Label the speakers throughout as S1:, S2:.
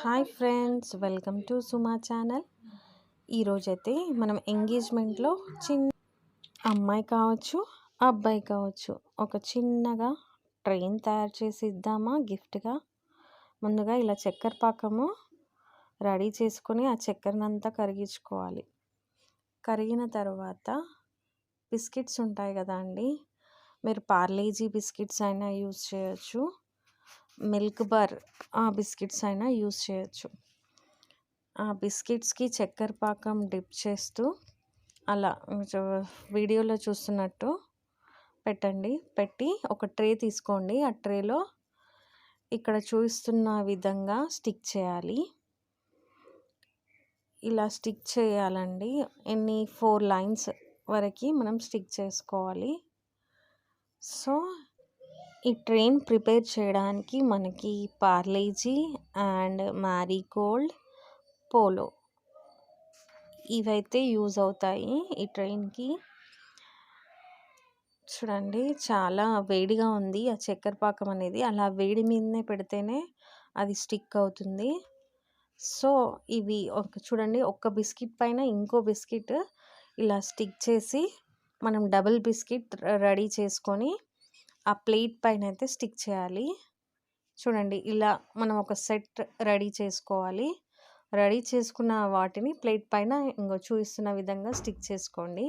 S1: Hi friends welcome to Suma channel. ఈరోజైతే మనం ఎంగేజ్మెంట్లో చిన్న అమ్మాయి కావచ్చు అబ్బాయి కావచ్చు ఒక చిన్నగా ట్రైన్ తయారు చేసి ఇద్దామా గిఫ్ట్గా? ముందుగా ఇలా చక్కెర పాకము రెడీ చేసుకొని ఆ చక్కెరనంతా కరిగించుకోవాలి. కరిగిన తర్వాత బిస్కెట్స్ ఉంటాయి కదా అండి? మీరు పార్లేజీ బిస్కెట్స్ అయినా యూస్ చేయొచ్చు. మిల్క్ బార్ ఆ బిస్కెట్స్ అయినా యూస్ చేయొచ్చు. ఆ బిస్కెట్స్కి చక్కెర పాకం డిప్ చేస్తూ అలా వీడియోలో చూస్తున్నట్టు పెట్టండి. పెట్టి ఒక ట్రే తీసుకోండి. ఆ ట్రేలో ఇక్కడ చూస్తున్న విధంగా స్టిక్ చేయాలి. ఇలా స్టిక్ చేయాలండి. ఎన్ని ఫోర్ లైన్స్ వరకు మనం స్టిక్ చేసుకోవాలి. సో ఈ ట్రైన్ ప్రిపేర్ చేయడానికి మనకి పార్లేజీ అండ్ మ్యారీగోల్డ్ పోలో ఇవైతే యూజ్ అవుతాయి ఈ ట్రైన్కి. చూడండి చాలా వేడిగా ఉంది ఆ చక్కెర పాకం అనేది. అలా వేడి మీదనే పెడితేనే అది స్టిక్ అవుతుంది. సో ఇవి ఒక చూడండి ఒక్క బిస్కెట్ పైన ఇంకో బిస్కెట్ ఇలా స్టిక్ చేసి మనం డబుల్ బిస్కెట్ రెడీ చేసుకొని ఆ ప్లేట్ పైన అయితే స్టిక్ చేయాలి. చూడండి ఇలా మనం ఒక సెట్ రెడీ చేసుకోవాలి. రెడీ చేసుకున్న వాటిని ప్లేట్ పైన ఇంకో చూపిస్తున్న విధంగా స్టిక్ చేసుకోండి.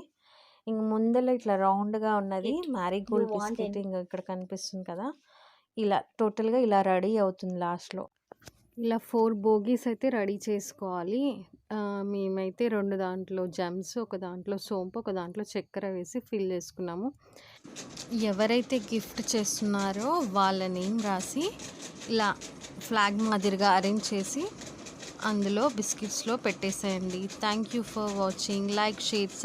S1: ఇంక ముందర ఇట్లా రౌండ్గా ఉన్నది మ్యారీగోల్డ్ బిస్కెట్ ఇంకా ఇక్కడ కనిపిస్తుంది కదా. ఇలా టోటల్గా ఇలా రెడీ అవుతుంది లాస్ట్లో. ఇలా ఫోర్ బోగీస్ అయితే రెడీ చేసుకోవాలి. మేమైతే రెండు దాంట్లో జమ్స్ ఒక దాంట్లో సోంపు ఒక దాంట్లో చక్కెర వేసి ఫిల్ చేసుకున్నాము. ఎవరైతే గిఫ్ట్ చేస్తున్నారో వాళ్ళ నేమ్ రాసి ఇలా ఫ్లాగ్ మాదిరిగా అరేంజ్ చేసి అందులో బిస్కెట్స్లో పెట్టేసేయండి. Thank you for watching. Like share